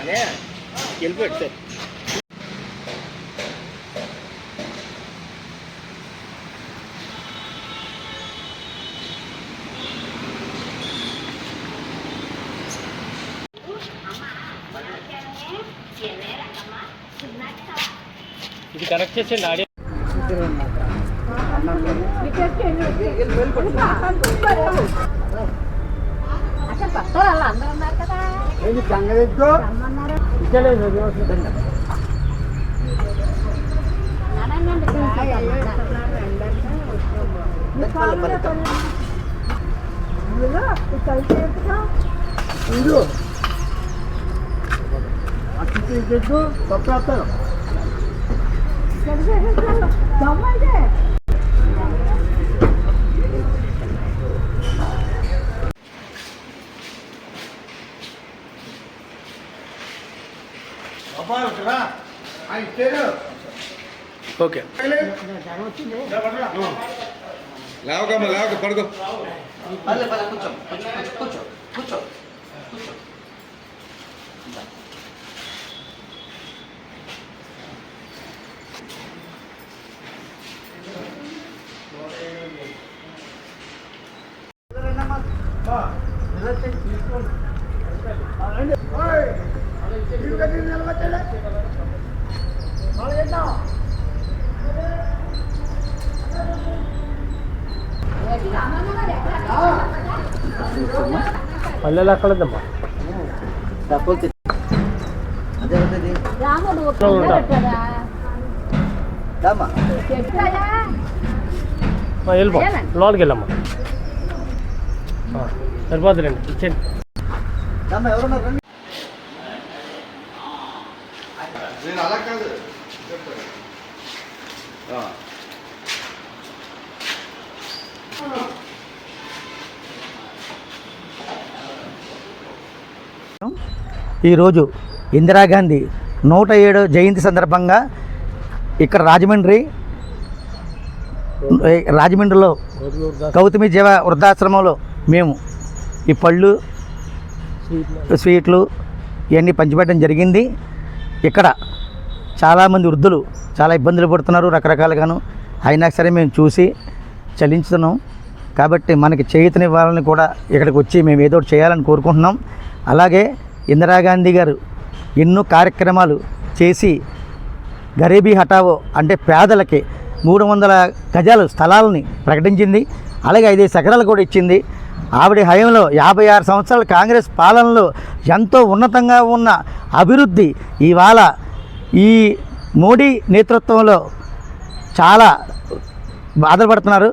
ಅದೇ ಗೆಲ್ಬಿಟ್ಟು ಸರ್ ಇದು ಕರೆಕ್ಟ್ ನಾಡಿ ఇది కనెక్ట్ చేసేయండి ఆడియో okay. లేవకమ్మా లేవక పడుకో. కూర్చో. కూర్చో కూర్చో కూర్చో. కూర్చో పల్లెలు అక్కడదమ్మా వెళ్ళిపో. లోనికి వెళ్ళమ్మా. సరిపోతుందండి ఇచ్చేయండి. నేను అలా కాదు. ఈరోజు ఇందిరాగాంధీ నూట ఏడు జయంతి సందర్భంగా ఇక్కడ రాజమండ్రి రాజమండ్రిలో గౌతమి జీవ వృద్ధాశ్రమంలో మేము ఈ పళ్ళు స్వీట్లు ఇవన్నీ పంచిపెట్టడం జరిగింది. ఇక్కడ చాలామంది వృద్ధులు చాలా ఇబ్బందులు పడుతున్నారు రకరకాలుగాను. అయినా సరే మేము చూసి చలించుతున్నాం. కాబట్టి మనకి చేయుతనివ్వాలని కూడా ఇక్కడికి వచ్చి మేము ఏదో ఒకటి చేయాలని కోరుకుంటున్నాం. అలాగే ఇందిరాగాంధీ గారు ఎన్నో కార్యక్రమాలు చేసి గరీబీ హఠావో అంటే పేదలకి మూడు వందల గజాలు స్థలాలని ప్రకటించింది. అలాగే ఐదు ఎకరాలు కూడా ఇచ్చింది. ఆవిడ హయంలో యాభై ఆరు సంవత్సరాల కాంగ్రెస్ పాలనలో ఎంతో ఉన్నతంగా ఉన్న అభివృద్ధి ఇవాళ ఈ మోడీ నేతృత్వంలో చాలా బాధపడుతున్నారు.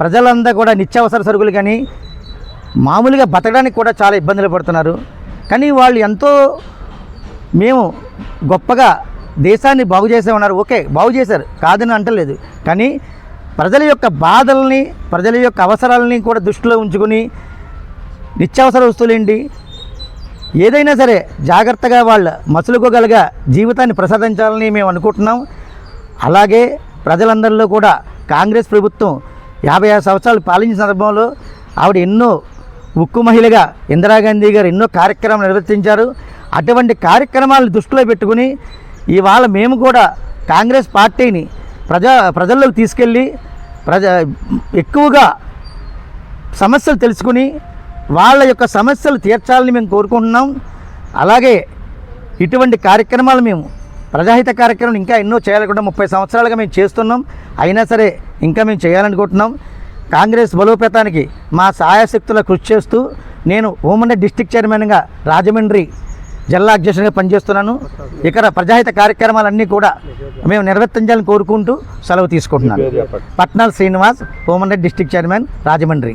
ప్రజలందరూ కూడా నిత్యావసర సరుకులు కానీ మామూలుగా బతకడానికి కూడా చాలా ఇబ్బందులు పడుతున్నారు. కానీ వాళ్ళు ఎంతో మేము గొప్పగా దేశాన్ని బాగు చేసే ఉన్నారు. ఓకే బాగు చేశారు. కాదని అంటలేదు. కానీ ప్రజల యొక్క బాధల్ని ప్రజల యొక్క అవసరాలని కూడా దృష్టిలో ఉంచుకుని నిత్యావసర వస్తువులేంటి ఏదైనా సరే జాగ్రత్తగా వాళ్ళ మసులుకోగలగా జీవితాన్ని ప్రసాదించాలని మేము అనుకుంటున్నాం. అలాగే ప్రజలందరిలో కూడా కాంగ్రెస్ ప్రభుత్వం యాభై ఆరు సంవత్సరాలు పాలించిన సందర్భంలో ఆవిడ ఎన్నో ఉక్కు మహిళగా ఇందిరాగాంధీ గారు ఎన్నో కార్యక్రమాలు నిర్వర్తించారు. అటువంటి కార్యక్రమాలను దృష్టిలో పెట్టుకుని ఇవాళ మేము కూడా కాంగ్రెస్ పార్టీని ప్రజా ప్రజల్లోకి తీసుకెళ్ళి ప్రజ ఎక్కువగా సమస్యలు తెలుసుకుని వాళ్ళ యొక్క సమస్యలు తీర్చాలని మేము కోరుకుంటున్నాం. అలాగే ఇటువంటి కార్యక్రమాలు మేము ప్రజాహిత కార్యక్రమం ఇంకా ఎన్నో చేయాలనుకుంటాం ముప్పై సంవత్సరాలుగా మేము చేస్తున్నాం. అయినా సరే ఇంకా మేము చేయాలనుకుంటున్నాం. కాంగ్రెస్ బలోపేతానికి మా సాయశక్తుల కృషి చేస్తూ నేను ఉమ్మడి డిస్టిక్ చైర్మన్గా రాజమండ్రి జిల్లా అధ్యక్షునిగా పనిచేస్తున్నాను. ఇక్కడ ప్రజాహిత కార్యక్రమాలన్నీ కూడా మేము నిర్వర్తించాలని కోరుకుంటూ సెలవు తీసుకుంటున్నాను. పట్నాల శ్రీనివాస్ ఉమ్మడి డిస్టిక్ చైర్మన్ రాజమండ్రి.